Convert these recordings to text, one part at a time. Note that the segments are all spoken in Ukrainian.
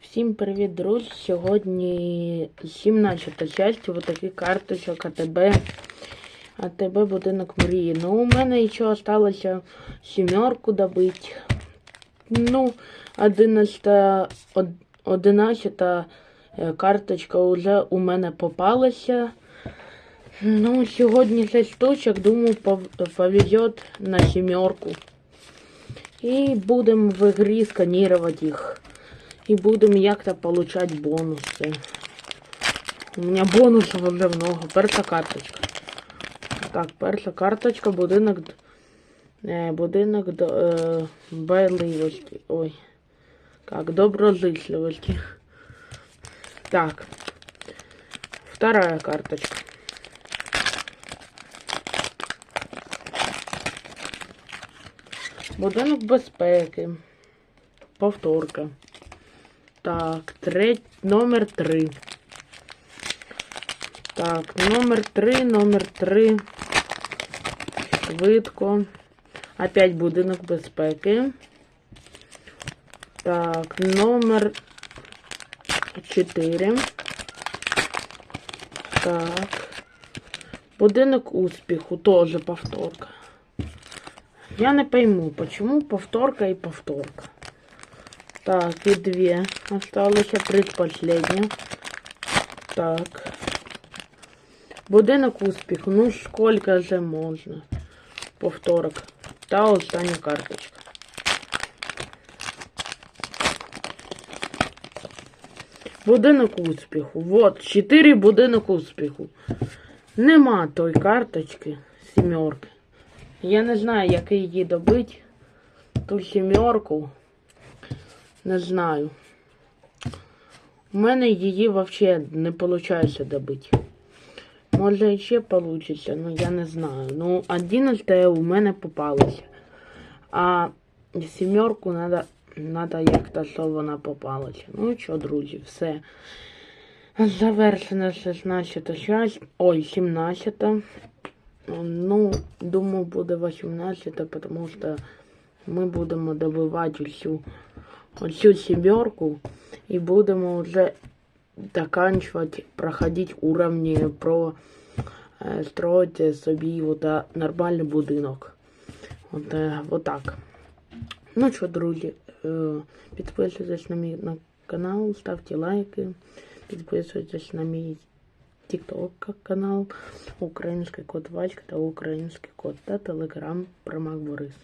Всім привіт, друзі! Сьогодні 17 часть вот таких карточок АТБ. АТБ будинок мрії. Ну, у мене ще осталося сімерку добити. Ну, 11, од- 11 е, карточка вже у мене попалася. Ну, сьогодні 6 штучок, думаю, пов- повезет на сімерку. І будемо в ігрі сканувати їх. И будем як-то получать бонусы. У меня бонусов вже много. Перша карточка. Так, перша карточка, будинок. Е, будинок е, байливості. Ой. Как, доброзичливості. Так. Вторая карточка. Будинок безпеки. Повторка. Так, треть, номер три. Так, номер три, номер три. Швидко. Опять будинок безпеки. Так, номер 4. Так. Будинок успіху. Тоже повторка. Я не пойму, почему повторка и повторка. Так, и две. Осталось предпоследняя. Так. Будинок успіху. Ну, сколько же можна? Повторок. Та остання карточка. Будинок успіху. Вот, 4 будинок успіху. Нема той карточки сімерки. Я не знаю, як її добити. Ту сімерку. Не знаю. У мене її взагалі не виходить добити. Може ще вийде, ну я не знаю. Ну, 11 у мене попалося. А сімерку надо, надо як-то, щоб вона попалася. Ну що, друзі, все. Завершена 16 часть. Ой, 17. Ну, думаю, буде 18, тому що ми будемо добивати всю оцю сімерку і будемо вже заканчивать, проходить уровні про е, строїти собі от, е, нормальний будинок. От, е, от так. Ну що, друзі, е, підписуйтесь на мій на канал, ставте лайки, підписуйтесь на мій TikTok канал, Український код Вачка та Український код та Телеграм Промак Борис.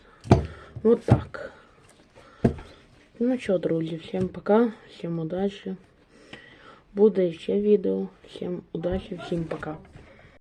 Вот так. Ну що, друзі, всім пока, всім удачі. Буде ще відео. Всім удачі, всім пока.